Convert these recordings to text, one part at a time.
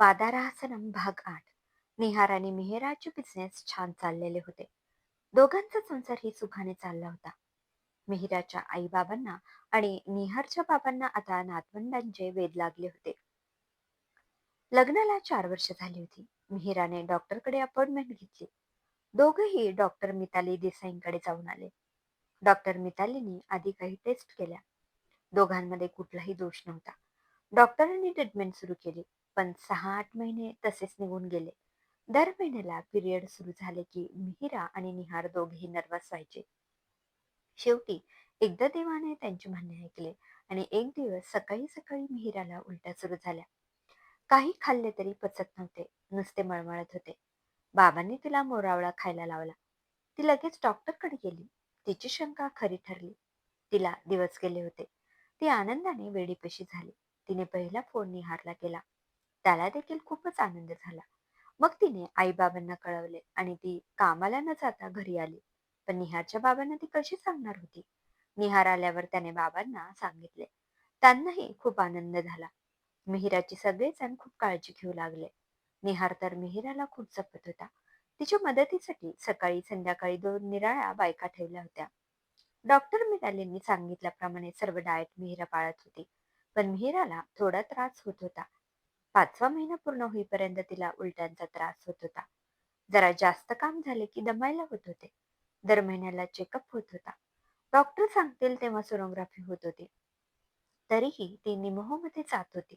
पादाराहसनम भाग आठ. निहार आणि मिहिराचे बिझनेस छान चाललेले होते. दोघांचा संसार ही सुखाने चालला होता. मिहिराच्या आईबाबांना आणि निहारच्या बाबांना आता नातवंडांचे वेद लागले होते. लग्नाला चार वर्ष झाली होती. मिहिराने डॉक्टरकडे अपॉइंटमेंट घेतली. दोघही डॉक्टर मिताली देसाईंकडे जाऊन आले. डॉक्टर मितालीने आधी काही टेस्ट केल्या. दोघांमध्ये कुठलाही दोष नव्हता. डॉक्टरांनी ट्रीटमेंट सुरू केली. पण सहा आठ महिने तसेच निघून गेले. दर महिन्याला पिरियड सुरू झाले की मिहिरा आणि निहार दोघेही नर्वस व्हायचे. शेवटी एकदा देवाने त्यांचे म्हणणे ऐकले आणि एक दिवस सकाळी सकाळी मिहिराला उलट्या सुरू झाल्या. काही खाल्ले तरी पचत नव्हते नुसते मळमळत होते. बाबांनी तिला मोरावळा खायला लावला. ती लगेच डॉक्टरकडे गेली. तिची शंका खरी ठरली. तिला दिवस गेले होते. ती आनंदाने वेडीपेशी झाली. तिने पहिला फोन निहारला केला. त्याला देखील खूपच आनंद झाला. मग तिने आईबाबांना कळवले आणि ती कामाला न जाता घरी आली. पण निहारच्या बाबांना ती कशी सांगणार होती? निहार आल्यावर त्याने बाबांना सांगितले त्यांनाही खूप आनंद झाला. मिहिराची सगळेजण खूप काळजी घेऊ लागले. निहार तर मिहिराला खूप जपत होता. तिच्या मदतीसाठी सकाळी संध्याकाळी दोन निराळ्या बायका ठेवल्या होत्या. डॉक्टर मितालींनी सांगितल्याप्रमाणे सर्व डाएट मिहिरा पाळत होती. पण मिहिराला थोडा त्रास होत होता. पाचवा महिना पूर्ण होईपर्यंत तिला उलट्यांचा त्रास होत होता. जरा जास्त काम झाले की दमायला होत होते. दर महिन्याला चेकअप होत होता. डॉक्टर सांगतील तेव्हा सोनोग्राफी होत होती. तरीही ती निमोहमध्ये जात होती.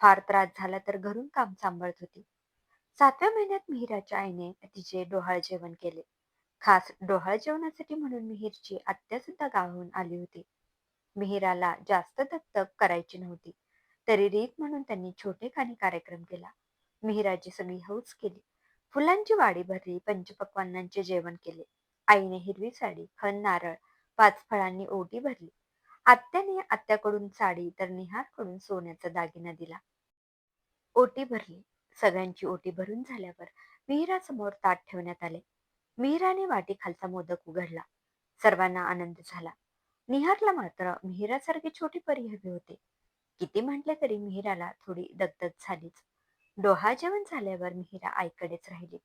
फार त्रास झाला तर घरून काम सांभाळत होती. सातव्या महिन्यात मिहिराच्या आईने तिचे डोहाळ जेवण केले. खास डोहाळ जेवणासाठी म्हणून मिहिरची आत्या सुद्धा गावाहून आली होती. मिहिराला जास्त दत्तक करायची नव्हती. तरी रीत म्हणून त्यांनी छोटेखानी कार्यक्रम केला. मिहिराची सगळी हौस केली. फुलांची वाडी भरली पंचपक्वानांचे जेवण केले. आईने हिरवी साडी खण नारळ पाच फळांनी ओटी भरली. आत्याने आत्याकडून साडी तर निहारकडून सोन्याचा दागिना दिला. ओटी भरली. सगळ्यांची ओटी भरून झाल्यावर मिहिरासमोर ताट ठेवण्यात आले. मिहिराने वाटी खालचा मोदक उघडला. सर्वांना आनंद झाला. निहारला मात्र मिहिरासारखी छोटी परी हवी होती. किती म्हटले तरी मिहिराला थोडी दगदग झालीच. डोहा जेवण झाल्यावर मिहिरा आईकडेच राहिली.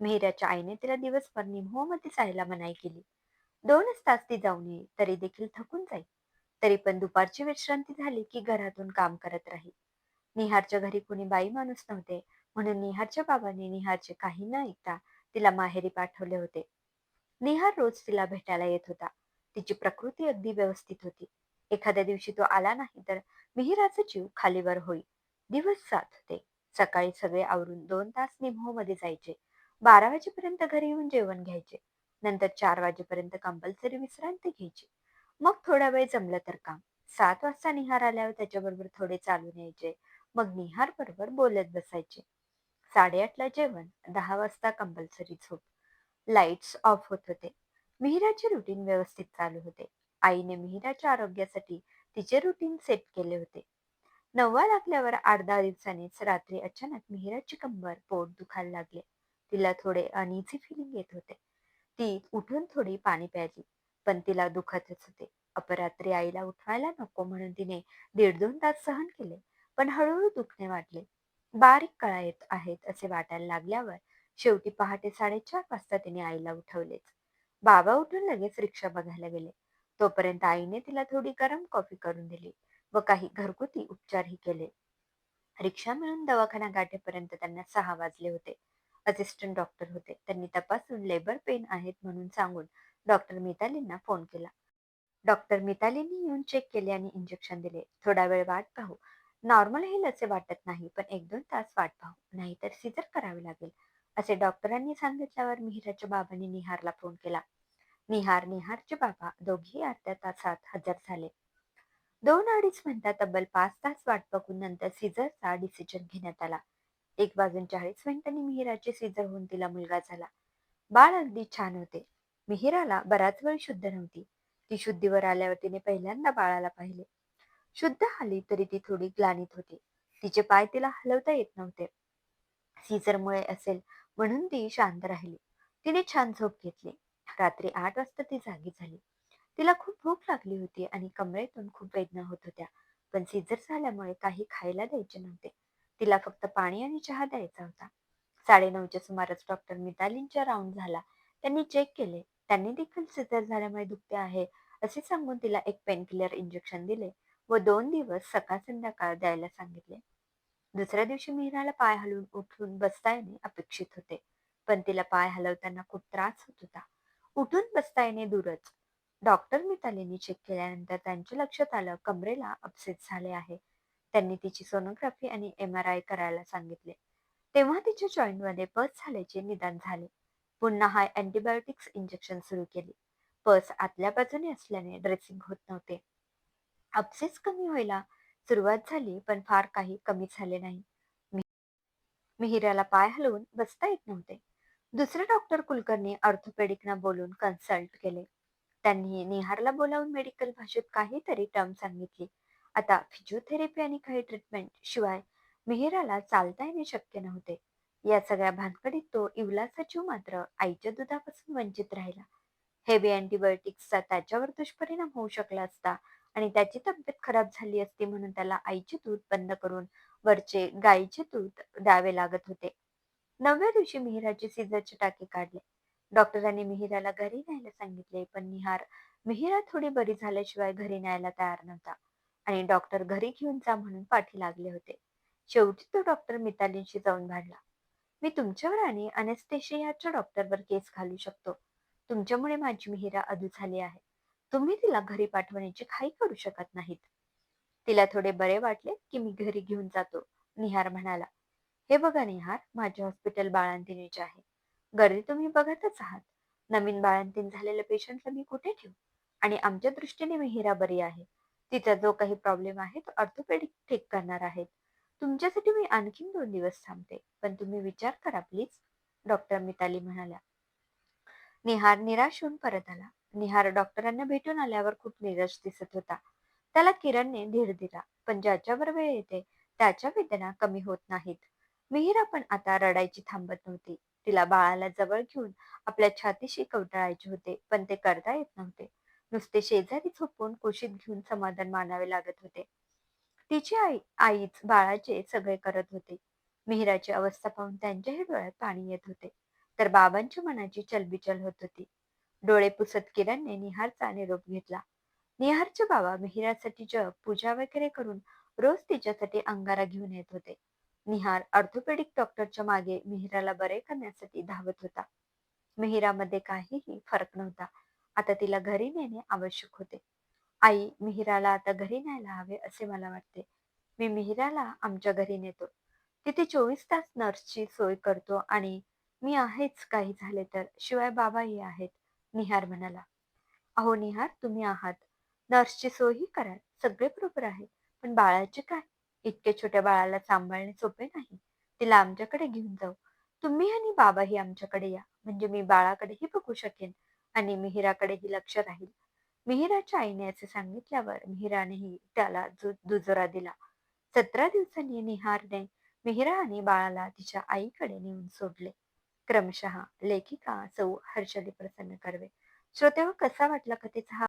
मिहिराच्या आईने तिला दिवसभर निमोमध्ये जायला मनाई केली. दोनच तास ती जाऊन येईल तरी देखील थकून जाईल. तरी पण दुपारची विश्रांती झाली की घरातून काम करत राहील. निहारच्या घरी कुणी बाई माणूस नव्हते म्हणून निहारच्या बाबांनी निहारचे काही न ऐकता तिला माहेरी पाठवले होते. निहार रोज तिला भेटायला येत होता. तिची प्रकृती अगदी व्यवस्थित होती. एखाद्या दिवशी तो आला नाही तर मिहिराचा जीव खालीवर होई दिवस साथ होते सकाळी सगळे आवरून दोन तास निमहो मध्ये जायचे. बारा वाजेपर्यंत घरी येऊन जेवण घ्यायचे. नंतर चार वाजेपर्यंत कंपल्सरी विश्रांती घ्यायची. मग थोडा वेळ जमलं तर काम. सात वाजता निहार आल्यावर त्याच्याबरोबर थोडे चालून यायचे. मग निहार बरोबर बोलत बसायचे. साडेआठला जेवण दहा वाजता कंपल्सरी झोप. लाईट्स ऑफ होत होते. मिहिराचे रुटीन व्यवस्थित चालू होते. आईने मिहिराच्या आरोग्यासाठी तिचे रुटीन सेट केले होते. नववा लागल्यावर आठ दहा दिवसांनीच रात्री अचानक मिहिराची कंबर पोट दुखायला लागले. तिला थोडे अनइझी फिलिंग येत होते. ती उठून थोडी पाणी प्यायली पण तिला दुखतच होते. अपरात्री आईला उठवायला नको म्हणून तिने दीड दोन तास सहन केले पण हळूहळू दुखणे वाटले बारीक कळा येत आहेत असे वाटायला लागल्यावर शेवटी पहाटे साडेचार वाजता तिने आईला उठवलेच. बाबा उठून लगेच रिक्षा बघायला गेले. तोपर्यंत आईने तिला थोडी गरम कॉफी करून दिली व काही घरगुती उपचारही केले. रिक्षा मिळून दवाखाना गाठेपर्यंत त्यांना सहा वाजले होते. असिस्टंट डॉक्टर होते. त्यांनी तपासून लेबर पेन आहेत म्हणून सांगून डॉक्टर मितालींना फोन केला. डॉक्टर मितालींनी येऊन चेक केले आणि इंजेक्शन दिले. थोडा वेळ वाट पाहू. नॉर्मल हे लसे वाटत नाही पण एक दोन तास वाट पाहू. नाहीतर सिजर करावे लागेल. असे डॉक्टरांनी सांगितल्यावर मिहिराच्या बाबांनी निहारला फोन केला. निहार निहारचे बाबा दोघेही अर्ध्या तासात हजर झाले. दोन अडीच मिनिटात तब्बल पाच तास वाट बघून नंतर सीझरचा डिसिजन घेण्यात आला. एक वाजून चाळीस मिनिटांनी मिहिराचे सीझर होऊन तिला मुलगा झाला. बाळ अगदी छान होते. मिहिराला बराच वेळ शुद्ध नव्हती. ती शुद्धीवर आल्यावर तिने पहिल्यांदा बाळाला पाहिले. शुद्ध आली तरी ती थोडी ग्लानित होती. तिचे पाय तिला हलवता येत नव्हते. सीझरमुळे असेल म्हणून ती शांत राहिली. तिने छान झोप घेतली. रात्री आठ वाजता ती जागी झाली. तिला खूप भूक लागली होती आणि कमरेतून खूप वेदना होत होत्या. पण सीझर झाल्यामुळे काही खायला द्यायचे नव्हते. तिला फक्त पाणी आणि चहा द्यायचा होता. साडेनऊच्या सुमारास डॉक्टर मितालींचा राऊंड झाला. त्यांनी चेक केले. त्यांनी देखील सीझर झाल्यामुळे दुखते आहे असे सांगून तिला एक पेनकिलर इंजेक्शन दिले व दोन दिवस सकाळ संध्याकाळ द्यायला सांगितले. दुसऱ्या दिवशी मीराला पाय हलवून उठून बसता येणे अपेक्षित होते. पण तिला पाय हलवताना खूप त्रास होत होता. उठून बसता येणे दूरच? डॉक्टर मितालीने चेक केल्यानंतर त्यांच्या लक्षात आलं कमरेला अपसेट झाले आहे. त्यांनी तिची सोनोग्राफी आणि एम आर आय करायला सांगितले. तेव्हा तिच्या जॉईंटमध्ये पस झाल्याचे निदान झाले. पुन्हा हाय अँटीबायोटिक्स इंजेक्शन सुरू केले. पस आतल्या बाजूने असल्याने ड्रेसिंग होत नव्हते. अपसेस कमी व्हायला सुरुवात झाली पण फार काही कमी झाले नाही. मिहिराला पाय हलवून बसता येत नव्हते. दुसरे डॉक्टर कुलकर्णी ऑर्थोपेडिकना बोलून कन्सल्ट केले. त्यांनी निहारला बोलावून मेडिकल भाषेत काहीतरी टर्म सांगितली. आता फिजिओथेरपी आणि काही ट्रीटमेंट शिवाय मिहिराला चालता येणे शक्य नव्हते. या सगळ्या भानकडीत तो इवलाचा जीव मात्र आईच्या दुधापासून वंचित राहिला. हेवी अँटीबायोटिक्सचा त्याच्यावर दुष्परिणाम होऊ शकला असता आणि त्याची तब्येत खराब झाली असती म्हणून त्याला आईचे दूध बंद करून वरचे गाईचे दूध द्यावे लागत होते. नवव्या दिवशी मिहिराचे सीझरचे टाके काढले. डॉक्टरांनी मिहिराला घरी न्यायला सांगितले पण निहार मिहिरा थोडी बरी झाल्याशिवाय घरी न्यायला तयार नव्हता आणि डॉक्टर घरी घेऊन जा म्हणून पाठी लागले होते. शेवटी तो डॉक्टर मितालींशी जाऊन भांडला. मी तुमच्यावर आणि अनेस्टेशियाच्या डॉक्टरवर केस घालू शकतो. तुमच्यामुळे माझी मिहिरा अधू झाली आहे. तुम्ही तिला घरी पाठवण्याची घाई करू शकत नाहीत. तिला थोडे बरे वाटले की मी घरी घेऊन जातो निहार म्हणाला. हे बघा निहार माझे हॉस्पिटल बाळंतिणीचे आहे. गर्दी तुम्ही बघतच आहात. नवीन बाळंतीण झालेल्या पेशंटला मी कुठे ठेवू? आणि आमच्या दृष्टीने मिहिरा बरी आहे. तिचा जो काही प्रॉब्लेम आहे तो ऑर्थोपेडिक ठीक करणार आहेत. तुमच्यासाठी मी आणखीन दोन दिवस थांबते पण तुम्ही विचार करा प्लीज डॉक्टर मिताली म्हणाल्या निहार निराश होऊन परत आला. निहार डॉक्टरांना भेटून आल्यावर खूप निराश दिसत होता. त्याला किरणने धीर दिला पण ज्याच्यावर वेळ येते त्याच्या वेदना कमी होत नाहीत. मिहिरा पण आता रडायची थांबत नव्हती. तिला बाळाला जवळ घेऊन आपल्या छातीशी कवटाळायचे होते पण ते करता येत नव्हते. नुसते शेजारी झोपून कुशीत घेऊन समाधान मानावे लागत होते. तिची आई आईच बाळाचे सगळे करत होते. मिहिराची अवस्था पाहून त्यांच्याही डोळ्यात पाणी येत होते. तर बाबांच्या मनाची चलबिचल होत होती. डोळे पुसत किरणने निहारचा निरोप घेतला. निहारचे बाबा मिहिरासाठी जप पूजा वगैरे करून रोज तिच्यासाठी अंगारा घेऊन येत होते. निहार ऑर्थोपेडिक डॉक्टरच्या मागे मिहिराला बरे करण्यासाठी धावत होता. मिहिरामध्ये काहीही फरक नव्हता. आता तिला घरी नेणे आवश्यक होते. आई मिहिराला आता घरी न्यायला हवे असे मला वाटते. मी मिहिराला आमच्या घरी नेतो. तिथे चोवीस तास नर्सची सोय करतो आणि मी आहेच काही झाले तर शिवाय बाबाही आहेत निहार म्हणाला. अहो निहार तुम्ही आहात. नर्सची सोयही कराल. सगळे बरोबर आहे. पण बाळाचे काय? इतक्या छोट्या बाळाला सांभाळणे सोपे नाही. तिला आमच्याकडे घेऊन जाऊ. तुम्ही आणि बाबाही आमच्याकडे या. म्हणजे मी बाळाकडेही बघू शकेन आणि मिहिराकडेही लक्ष राहील. मिहिराच्या आईने असे सांगितल्यावर मिहिरानेही त्याला दुजोरा दिला. सतरा दिवसांनी निहारने मिहिरा आणि बाळाला तिच्या आईकडे नेऊन सोडले. क्रमशः लेखिका सौ हर्षली प्रसन्न करवे. श्रोतेव कसा वाटला कथेचा हा